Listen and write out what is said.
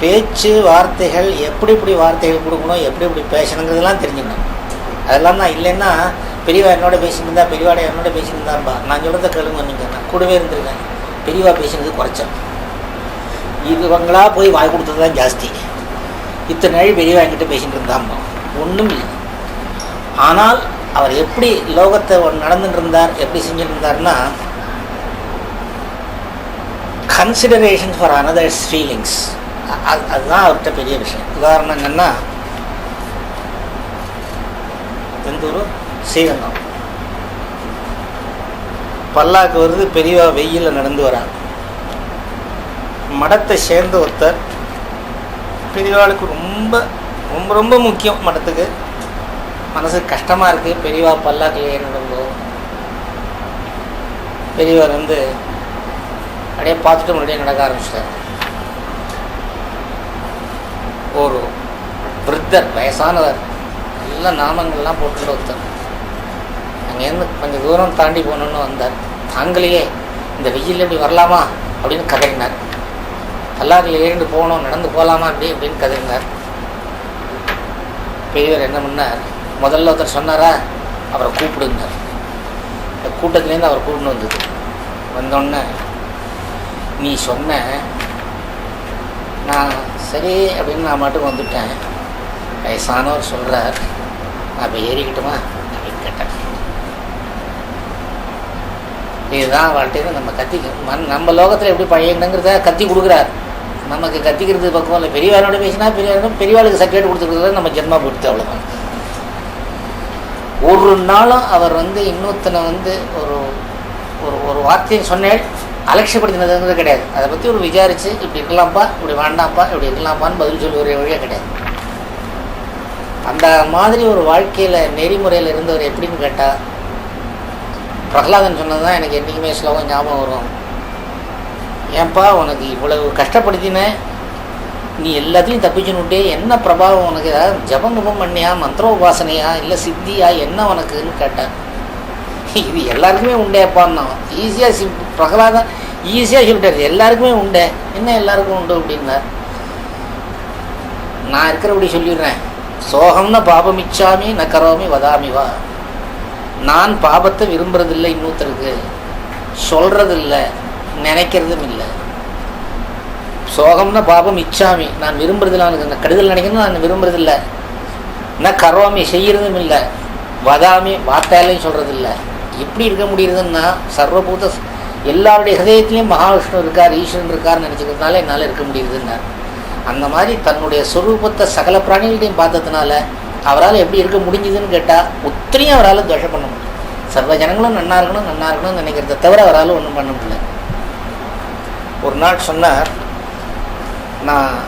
பேச்சு வார்த்தைகள் எப்படி இப்படி வார்த்தைகள் கொடுக்கணும் எப்படி இப்படி பேசணுங்கிறதெல்லாம் தெரிஞ்சுக்கணும். அதெல்லாம் தான் இல்லைன்னா பெரியவா என்னோட பேசியிருந்தா பெரியவாட என்னோட பேசிட்டு நான் சொல்கிறத கேளுங்க நீங்கள் நான் கூடவே இருந்திருக்கேன். பெரியவா பேசினது குறைச்சல். இவங்களா போய் வாய் கொடுத்தது தான் ஜாஸ்தி. இத்தனை நாள் பெரியவா என்கிட்ட பேசிகிட்டு இருந்தாம்பா ஒன்றும் இல்லை. ஆனால் அவர் எப்படி லோகத்தை நடந்துட்டு இருந்தார் எப்படி செஞ்சுட்டு இருந்தார்னா கன்சிடரேஷன் ஃபார் அனதர்ஸ் ஃபீலிங்ஸ் அது அதுதான் அவர்கிட்ட பெரிய விஷயம். உதாரணம் என்னன்னா எந்த ஊர் ஸ்ரீரங்கம். பல்லாக்கு வருது பெரியவா வெயிலில் நடந்து வராங்க. மடத்தை சேர்ந்த ஒருத்தர் பெரியவாளுக்கு ரொம்ப ரொம்ப ரொம்ப முக்கியம் மடத்துக்கு. மனசுக்கு கஷ்டமாக இருக்குது பெரியவா பல்லாக்கில் நடந்தோ பெரியவர் வந்து அப்படியே பார்த்துட்டு முன்னாடியே நடக்க ஆரம்பிச்சிட்டார். ஒரு விருத்தர் வயசானவர். நல்ல நாமங்கள்லாம் போட்டுட்டு ஒருத்தர். அங்கேருந்து கொஞ்சம் தூரம் தாண்டி போகணுன்னு வந்தார். தாங்களையே இந்த வெயில் இப்படி வரலாமா? அப்படின்னு கதறினார். பல்லாக்கில் ஏறிண்டு போகணும் நடந்து போகலாமா அப்படி அப்படின்னு கதறினார். பெரியவர் என்ன பண்ணார்? முதல்ல ஒருத்தர் சொன்னாரா? அவரை கூப்பிடுந்தார் இந்த கூட்டத்துலேருந்து அவர் கூப்பிட்டு வந்தது. வந்தோடனே நீ சொன்ன நான் சரி அப்படின்னு நான் மட்டும் வந்துட்டேன். வயசானவர் சொல்கிறார் நான் இப்போ ஏறிக்கிட்டுமா? அப்படின்னு கேட்டேன் இதுதான் வாழ்க்கையில் நம்ம கத்திக்க மண் நம்ம லோகத்தில் எப்படி பழையங்கிறத கத்தி கொடுக்குறார். நமக்கு கத்திக்கிறது பக்கம் இல்லை. பெரியவாளோட பேசினா பெரியவாளோட பெரியவாளுக்கு சர்டிஃபிகேட் கொடுத்துருக்கிறத நம்ம ஜென்மா பொறுத்து அவ்வளோதான் ஒரு நாளும் அவர் வந்து இன்னொருத்தனை வந்து ஒரு ஒரு ஒரு வார்த்தையை சொன்னேன். அலட்சியப்படுத்தினதுங்கிறது கிடையாது. அதை பற்றி ஒரு விசாரித்து இப்படி இருக்கலாம்ப்பா இப்படி வேண்டாம்ப்பா இப்படி இருக்கலாம்ப்பான்னு பதில் சொல்லி ஒரே வழியாக கிடையாது. அந்த மாதிரி ஒரு வாழ்க்கையில் நெறிமுறையில் இருந்தவர் எப்படின்னு கேட்டால் பிரகலாதன் சொன்னது தான் எனக்கு என்றைக்குமே ஸ்லோகம் ஞாபகம் வரும். ஏன்பா உனக்கு இவ்வளவு கஷ்டப்படுத்தினேன் நீ எல்லாத்தையும் தப்பிச்சுன்னுட்டே என்ன பிரபாவம் உனக்கு? ஏதாவது ஜபம் குபம் பண்ணியா மந்திர உபாசனையா இல்லை சித்தியா என்ன உனக்குன்னு கேட்டேன் இது எல்லாருக்குமே உண்டேப்பான்னா ஈஸியாக சி பிரகலாதம் ஈஸியாக சொல்லிட்டாரு எல்லாருக்குமே உண்டே. என்ன எல்லாருக்கும் உண்டு அப்படின்னார் நான் இருக்கிறபடி சொல்லிடுறேன். சோகம்னு பாபமிச்சாமி ந கரோமி வதாமி வா. நான் பாபத்தை விரும்புறதில்லை இன்னொருத்தருக்கு. சொல்கிறதில்ல நினைக்கிறதும் இல்லை. சோகம்னா பாபம் இச்சாமி நான் விரும்புறதில்லை. எனக்கு அந்த கெடுதல் நினைக்கணும் நான் விரும்புறதில்லை. நான் கரோமி செய்கிறதும் இல்லை. வதாமி வார்த்தையாலையும் சொல்கிறதில்ல எப்படி இருக்க முடியுதுன்னா சர்வபூத எல்லாருடைய ஹதயத்திலையும் மகாவிஷ்ணு இருக்கார் ஈஸ்வரன் இருக்கார்னு நினச்சிக்கிறதுனால என்னால் இருக்க முடியுதுன்னார் அந்த மாதிரி தன்னுடைய சொரூபத்தை சகல பிராணிகளையும் பார்த்ததுனால அவரால் எப்படி இருக்க முடிஞ்சுதுன்னு கேட்டால் ஒத்தனையும் அவரால் துவஷம் பண்ண முடியும். சர்வ ஜனங்களும் நன்னா இருக்கணும் நன்னா இருக்கணும்னு நினைக்கிறத தவிர அவரால் ஒன்றும் பண்ண முடியல. ஒரு நாள் சொன்னார் நான்